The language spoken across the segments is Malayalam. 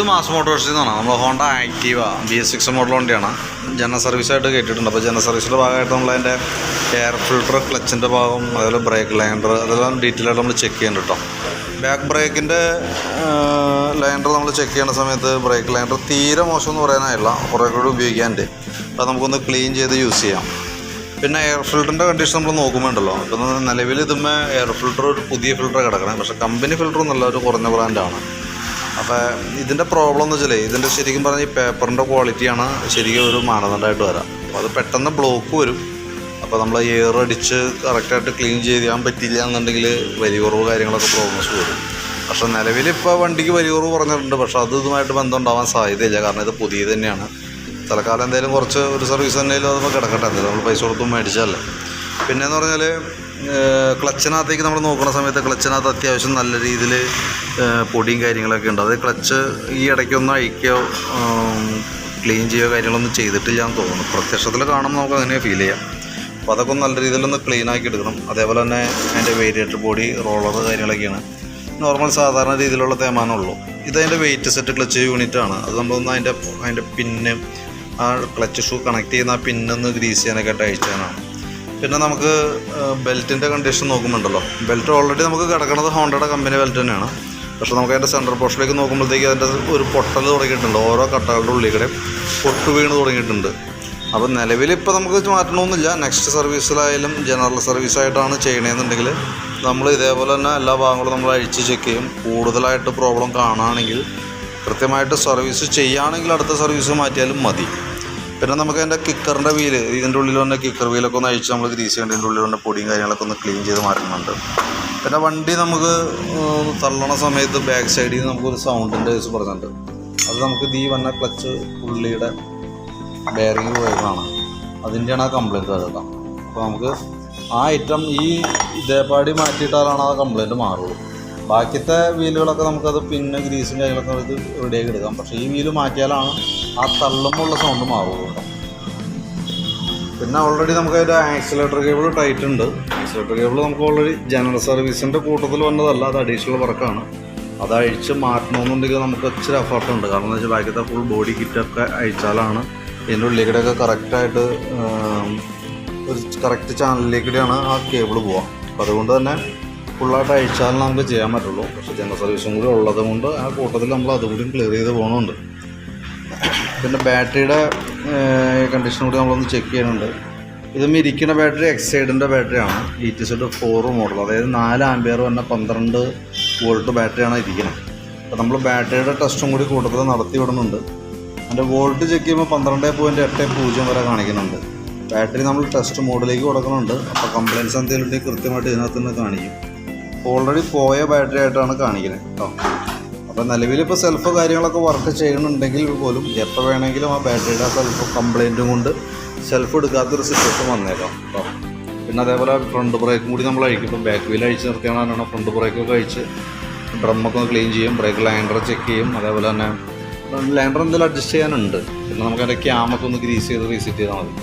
ഇത് മാസ് മോട്ടോഴ്സിൽ നിന്നാണ് നമ്മൾ Honda Activa B S six model വണ്ടിയാണ്. ജനറൽ സർവീസായിട്ട് കയറ്റിയിട്ടുണ്ട് അപ്പോൾ ജനറൽ സർവീസിന്റെ ഭാഗമായിട്ട് നമ്മൾ അതിന്റെ എയർ ഫിൽട്ടർ ക്ലച്ചിന്റെ ഭാഗം അതുപോലെ ബ്രേക്ക് ലൈൻഡർ അതെല്ലാം ഡീറ്റെയിൽ ആയിട്ട് നമ്മൾ ചെക്ക് ചെയ്യുന്നുണ്ട് കേട്ടോ ബാക്ക് ബ്രേക്കിന്റെ ലൈൻഡർ നമ്മൾ ചെക്ക് ചെയ്യുന്ന സമയത്ത് ബ്രേക്ക് ലൈൻഡർ തീരെ മോശം എന്ന് പറയാനായില്ല. കുറേ കൂടി ഉപയോഗിക്കാനുണ്ട്. അപ്പോൾ നമുക്കൊന്ന് ക്ലീൻ ചെയ്ത് യൂസ് ചെയ്യാം. പിന്നെ എയർ ഫിൽറ്ററിന്റെ കണ്ടീഷൻ നമ്മൾ നോക്കുമ്പോണ്ടല്ലോ. അപ്പോൾ നിലവിൽ ഇതുമ്മേ എയർ ഫിൽറ്റർ ഒരു പുതിയ ഫിൽറ്റർ കിടക്കണം. പക്ഷേ കമ്പനി ഫിൽറ്റർ നല്ലൊരു കുറഞ്ഞ ബ്രാൻഡാണ് അപ്പോൾ ഇതിന്റെ പ്രോബ്ലം എന്ന് വെച്ചാൽ ഇതിന്റെ ശരിക്കും പറഞ്ഞാൽ ഈ പേപ്പറിന്റെ ക്വാളിറ്റിയാണ് ശരിക്കും ഒരു മാനദണ്ഡമായിട്ട് വരാം. അപ്പോൾ അത് പെട്ടെന്ന് ബ്ലോക്ക് വരും. അപ്പോൾ നമ്മൾ എയർ അടിച്ച് കറക്റ്റായിട്ട് ക്ലീൻ ചെയ്യാൻ പറ്റില്ല എന്നുണ്ടെങ്കിൽ വലിയ കുറവ് കാര്യങ്ങളൊക്കെ പ്രോബ്ലംസ് വരും പക്ഷെ നിലവിൽ ഇപ്പോൾ വണ്ടിക്ക് വലിയ കുറവ് പറഞ്ഞിട്ടുണ്ട് പക്ഷേ അത് ഇതുമായിട്ട് ബന്ധം ഉണ്ടാവാൻ സാധ്യതയില്ല. കാരണം ഇത് പുതിയത് തന്നെയാണ്. തൽക്കാലം എന്തെങ്കിലും കുറച്ച് ഒരു സർവീസ് തന്നെയാലും അതൊക്കെ കിടക്കട്ടെ. എന്തായാലും നമ്മൾ പൈസ കൊടുത്തും മേടിച്ചതല്ലേ. പിന്നെയെന്ന് പറഞ്ഞാൽ ക്ലച്ചിനകത്തേക്ക് നമ്മൾ നോക്കുന്ന സമയത്ത് ക്ലച്ചിനകത്ത് അത്യാവശ്യം നല്ല രീതിയിൽ പൊടിയും കാര്യങ്ങളൊക്കെ ഉണ്ട്. അത് ക്ലച്ച് ഈ ഇടയ്ക്കൊന്നും അഴിക്കോ ക്ലീൻ ചെയ്യുകയോ കാര്യങ്ങളൊന്നും ചെയ്തിട്ടില്ല എന്ന് തോന്നുന്നു. പ്രത്യക്ഷത്തിൽ കാണുമ്പോൾ നമുക്ക് അങ്ങനെ ഫീൽ ചെയ്യാം. അപ്പോൾ അതൊക്കെ നല്ല രീതിയിലൊന്ന് ക്ലീൻ ആക്കി എടുക്കണം. അതേപോലെ തന്നെ അതിന്റെ വേരിയേറ്റർ ബോഡി റോളർ കാര്യങ്ങളൊക്കെയാണ്. നോർമൽ സാധാരണ രീതിയിലുള്ള തേമാനമുള്ളൂ ഇതതിന്റെ വെയിറ്റ് സെറ്റ് ക്ലച്ച് യൂണിറ്റാണ് അത് നമ്മളൊന്ന് അതിന്റെ അതിന്റെ പിന്ന് ആ ക്ലച്ച് ഷൂ കണക്ട് ചെയ്യുന്ന ആ പിന്നൊന്ന് ഗ്രീസ് ചെയ്യാനൊക്കെ ആയിട്ട് അയച്ചാനാണ് പിന്നെ നമുക്ക് ബെൽറ്റിന്റെ കണ്ടീഷൻ നോക്കുന്നുണ്ടല്ലോ ബെൽറ്റ് ഓൾറെഡി നമുക്ക് കിടക്കുന്നത് ഹോണ്ടയുടെ കമ്പനി ബെൽറ്റ് തന്നെയാണ്. പക്ഷേ നമുക്ക് അതിന്റെ സെന്റർ പോർഷനിലേക്ക് നോക്കുമ്പോഴത്തേക്ക് അതിന്റെ ഒരു പൊട്ടൽ തുടങ്ങിയിട്ടുണ്ട്. ഓരോ കട്ടകളുടെ ഉള്ളിൽ പൊട്ടു വീണ് തുടങ്ങിയിട്ടുണ്ട്. അപ്പോൾ നിലവിൽ ഇപ്പോൾ നമുക്ക് മാറ്റണമെന്നില്ല നെക്സ്റ്റ് സർവീസിലായാലും ജനറൽ സർവീസായിട്ടാണ് ചെയ്യണമെന്നുണ്ടെങ്കിൽ നമ്മൾ ഇതേപോലെ തന്നെ എല്ലാ ഭാഗങ്ങളും നമ്മൾ അഴിച്ച് ചെക്ക് ചെയ്യും. കൂടുതലായിട്ട് പ്രോബ്ലം കാണുകയാണെങ്കിൽ കൃത്യമായിട്ട് സർവീസ് ചെയ്യുകയാണെങ്കിൽ അടുത്ത സർവീസ് മാറ്റിയാലും മതി. പിന്നെ നമുക്ക് അതിന്റെ കിക്കറിന്റെ വീൽ ഇതിന്റെ ഉള്ളിൽ വന്ന കിക്കർ വീലൊക്കെ ഒന്ന് അഴിച്ച് നമ്മൾ ഗ്രീസ് ചെയ്യേണ്ട ഇതിന്റെ ഉള്ളിൽ വന്ന പൊടിയും കാര്യങ്ങളൊക്കെ ഒന്ന് ക്ലീൻ ചെയ്ത് മാറ്റുന്നുണ്ട് പിന്നെ വണ്ടി നമുക്ക് തള്ളണ സമയത്ത് ബാക്ക് സൈഡിൽ നിന്ന് നമുക്കൊരു സൗണ്ടിന്റെ കേസ് പറഞ്ഞിട്ടുണ്ട്. അത് നമുക്ക് ഈ വന്ന ക്ലച്ച് പുള്ളിയുടെ ബെയറിങ് പോയതാണ്. അതിന്റെയാണ് ആ കംപ്ലയിന്റ് വരുന്നത് അപ്പോൾ നമുക്ക് ആ ഐറ്റം ഈ ഇതേപാടി മാറ്റിയിട്ടാലാണ് ആ കംപ്ലയിന്റ് മാറുള്ളൂ. ബാക്കിയത്തെ വീലുകളൊക്കെ നമുക്കത് പിന്നെ ഗ്രീസും കാര്യങ്ങളൊക്കെ ഇത് റെഡിയാക്കി എടുക്കാം. പക്ഷേ ഈ വീൽ മാറ്റിയാലാണ് ആ തള്ളുമ്പോൾ സൗണ്ട് മാറുള്ളൂ പിന്നെ ഓൾറെഡി നമുക്ക് അതിന്റെ ആക്സിലേറ്റർ കേബിൾ ടൈറ്റ് ഉണ്ട്. ആക്സിലേറ്റർ കേബിൾ നമുക്ക് ഓൾറെഡി ജനറൽ സർവീസിന്റെ കൂട്ടത്തിൽ വന്നതല്ല അത് അഡീഷണൽ വർക്കാണ് അത് അഴിച്ച് മാറ്റണമെന്നുണ്ടെങ്കിൽ നമുക്ക് ഇച്ചിരി എഫർട്ട് ഉണ്ട്. കാരണം എന്ന് വെച്ചാൽ ബാക്കിത്തെ ഫുൾ ബോഡി കിറ്റൊക്കെ അഴിച്ചാലാണ് ഇതിന്റെ ഉള്ളിലേക്കൂടെയൊക്കെ കറക്റ്റായിട്ട് ഒരു കറക്റ്റ് ചാനലിലേക്കിടെയാണ് ആ കേബിൾ പോവുക. അപ്പോൾ അതുകൊണ്ട് തന്നെ ഫുള്ളായിട്ട് അഴിച്ചാലും നമുക്ക് ചെയ്യാൻ പറ്റുള്ളൂ. പക്ഷേ ജനറൽ സർവീസും കൂടി ഉള്ളത് കൊണ്ട് ആ കൂട്ടത്തിൽ നമ്മൾ അതുകൂടി ക്ലിയർ ചെയ്ത് പോകുന്നുണ്ട് പിന്നെ ബാറ്ററിയുടെ കണ്ടീഷൻ കൂടി നമ്മളൊന്ന് ചെക്ക് ചെയ്യുന്നുണ്ട്. ഇതും ഇരിക്കുന്ന ബാറ്ററി എക്സൈഡിന്റെ ബാറ്ററിയാണ്. E T Z four model അതായത് നാല് ആംബിയർ വന്ന പന്ത്രണ്ട് വോൾട്ട് ബാറ്ററിയാണ് ഇരിക്കുന്നത്. അപ്പോൾ നമ്മൾ ബാറ്ററിയുടെ ടെസ്റ്റും കൂടി കൂട്ടത്തിൽ നടത്തി വിടുന്നുണ്ട്. അതിന്റെ വോൾട്ട് ചെക്ക് ചെയ്യുമ്പോൾ പന്ത്രണ്ട് പോയിന്റ് എട്ട് പൂജ്യം വരെ കാണിക്കുന്നുണ്ട്. ബാറ്ററി നമ്മൾ ടെസ്റ്റ് മോഡിലേക്ക് കൊടുക്കുന്നുണ്ട്. അപ്പോൾ കംപ്ലയിൻസ് എന്തെങ്കിലും ഉണ്ടെങ്കിൽ കൃത്യമായിട്ട് ഇതിനകത്ത് നിന്ന് കാണിക്കും. ഓൾറെഡി പോയ ബാറ്ററി ആയിട്ടാണ് കാണിക്കുന്നത്. കേട്ടോ അപ്പോൾ നിലവിൽ നിലവിലിപ്പോൾ സെൽഫ് കാര്യങ്ങളൊക്കെ വർക്ക് ചെയ്യുന്നുണ്ടെങ്കിൽ പോലും എപ്പോൾ വേണമെങ്കിലും ആ ബാറ്ററിയുടെ ആ സെൽഫ് കംപ്ലൈന്റും കൊണ്ട് സെൽഫ് എടുക്കാത്തൊരു സിറ്റുവേഷൻ വന്നേക്കാം കേട്ടോ പിന്നെ അതേപോലെ ഫ്രണ്ട് ബ്രേക്കും കൂടി നമ്മൾ അഴിക്കുമ്പോൾ ബാക്ക് വീൽ അഴിച്ച് നിർത്തിയാണ് ഫ്രണ്ട് ബ്രേക്കൊക്കെ അഴിച്ച് ഡ്രമ്മൊക്കെ ഒന്ന് ക്ലീൻ ചെയ്യും. ബ്രേക്ക് ലാൻഡർ ചെക്ക് ചെയ്യും. അതേപോലെ തന്നെ ലാൻഡർ എന്തെങ്കിലും അഡ്ജസ്റ്റ് ചെയ്യാനുണ്ട്. പിന്നെ നമുക്ക് അതിന്റെ ക്യാമൊക്കെ ഒന്ന് ഗ്രീസ് ചെയ്ത് റീസെറ്റ് ചെയ്താൽ മതി.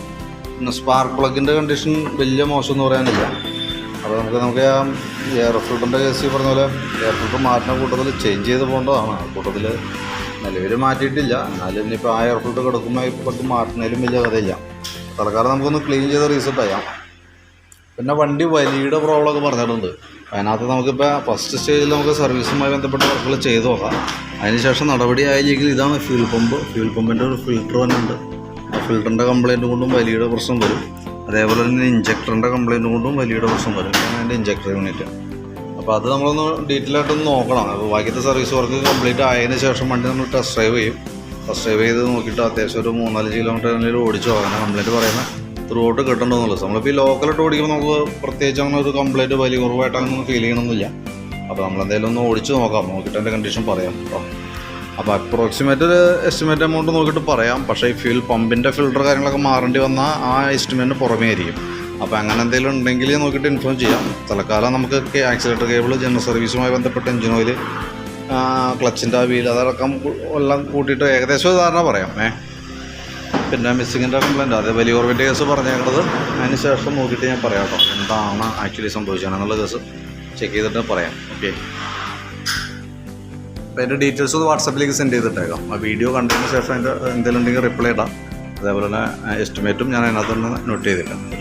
പിന്നെ സ്പാർക്ക് പ്ലഗിന്റെ കണ്ടീഷൻ വലിയ മോശം എന്ന് പറയാനില്ല. അപ്പോൾ നമുക്ക് നമുക്ക് ആ എയർ ഫിൽറ്ററിന്റെ കേസ് പറഞ്ഞ പോലെ എയർ ഫിൽട്ടർ മാറ്റുന്ന കൂട്ടത്തിൽ ചേഞ്ച് ചെയ്ത് പോകേണ്ടതാണ്. ആ കൂട്ടത്തിൽ നിലവിൽ മാറ്റിയിട്ടില്ല. എന്നാലും ഇനിയിപ്പോൾ ആ എയർ ഫിൽറ്റർ കിടക്കുമ്പോൾ ഇപ്പോൾ മാറ്റുന്നതിലും വലിയ കഥയില്ല. തൽക്കാലം നമുക്കൊന്ന് ക്ലീൻ ചെയ്ത് റീസെറ്റ് ചെയ്യാം പിന്നെ വണ്ടി വലിയുടെ പ്രോബ്ലമൊക്കെ പറഞ്ഞിട്ടുണ്ട്. അതിനകത്ത് നമുക്കിപ്പോൾ ഫസ്റ്റ് സ്റ്റേജിൽ നമുക്ക് സർവീസുമായി ബന്ധപ്പെട്ട വർക്കുകൾ ചെയ്തു നോക്കാം. അതിനുശേഷം നടപടി ആയില്ലെങ്കിൽ ഇതാണ് ഫ്യൂൽ പമ്പ് ഫ്യൂൽ പമ്പിന്റെ ഒരു ഫിൽറ്റർ തന്നെ ഉണ്ട് ആ ഫിൽറ്ററിന്റെ കംപ്ലയിന്റ് കൊണ്ടും വലിയുടെ പ്രശ്നം വരും. അതേപോലെ തന്നെ ഇഞ്ചക്ടറിന്റെ കംപ്ലയിന്റ് കൊണ്ടും വലിയ പ്രശ്നം വരും. ഇതാണ് അതിന്റെ ഇഞ്ചക്ടർ യൂണിറ്റ് അപ്പോൾ അത് നമ്മളൊന്ന് ഡീറ്റെയിൽ ആയിട്ടൊന്ന് നോക്കണം. അപ്പോൾ ബാക്കിയത്തെ സർവീസ് വർക്ക് കംപ്ലീറ്റ് ആയതിനു ശേഷം വണ്ടി നമ്മൾ ടെസ്റ്റ് ഡ്രൈവ് ചെയ്യും. ടെസ്റ്റ് ഡ്രൈവ് ചെയ്ത് നോക്കിയിട്ട് അത്യാവശ്യം ഒരു മൂന്നാൽ എന്തെങ്കിലും ഓടിച്ചു അങ്ങനെ കംപ്ലൈന്റ് പറയുന്നത് ത്രൂ ഔട്ട് കിട്ടണമെന്നുള്ളത് നമ്മളിപ്പോൾ ഈ ലോക്കലായിട്ട് ഓടിക്കുമ്പോൾ നമുക്ക് പ്രത്യേകിച്ച് അങ്ങനെ ഒരു കംപ്ലൈന്റ് വലിയ കുറവായിട്ട് അങ്ങനെ ഫീൽ ചെയ്യണമെന്നില്ല അപ്പോൾ നമ്മളെന്തെങ്കിലും ഒന്ന് ഓടിച്ച് നോക്കാം. നോക്കിയിട്ട് അതിന്റെ കണ്ടീഷൻ പറയാം. അപ്പോൾ അപ്രോക്സിമേറ്റ് ഒരു എസ്റ്റിമേറ്റ് എമൗണ്ട് നോക്കിയിട്ട് പറയാം. പക്ഷേ ഈ ഫ്യൂൽ പമ്പിന്റെ ഫിൽട്ടർ കാര്യങ്ങളൊക്കെ മാറേണ്ടി വന്നാൽ ആ എസ്റ്റിമേറ്റിന് പുറമേ ആയിരിക്കും. അപ്പോൾ അങ്ങനെ എന്തെങ്കിലും ഉണ്ടെങ്കിൽ നോക്കിയിട്ട് ഇൻഫോം ചെയ്യാം. തൽക്കാലം നമുക്ക് ആക്സിലേറ്റർ കേബിൾ ജനറൽ സർവീസുമായി ബന്ധപ്പെട്ട എഞ്ചിൻ ഓയിൽ ക്ലച്ചിന്റെ വീൽ അതടക്കം എല്ലാം കൂട്ടിയിട്ട് ഏകദേശം ധാരണ പറയാം. ഏ? പിന്നെ മിസ്സിങ്ങിന്റെ കംപ്ലൈന്റ് അതേ വലിയ ഓർമ്മിന്റെ കേസ് പറഞ്ഞേക്കുന്നത് അതിന് ശേഷം നോക്കിയിട്ട് ഞാൻ പറയാം കേട്ടോ. എന്താണ് ആക്ച്വലി സംഭവിച്ചത് എന്നുള്ള കേസ് ചെക്ക് ചെയ്തിട്ട് പറയാം. ഓക്കെ അപ്പോൾ അതിന്റെ ഡീറ്റെയിൽസ് ഒന്ന് വാട്സപ്പിലേക്ക് സെൻഡ് ചെയ്തിട്ടേക്കാം. ആ വീഡിയോ കണ്ടതിന് ശേഷം അതിന്റെ എന്തെങ്കിലും ഉണ്ടെങ്കിൽ റിപ്ലൈ ഇടാം. അതേപോലെ തന്നെ എസ്റ്റിമേറ്റും ഞാൻ അതിനകത്തുനിന്ന് നോട്ട് ചെയ്തിട്ടുണ്ട്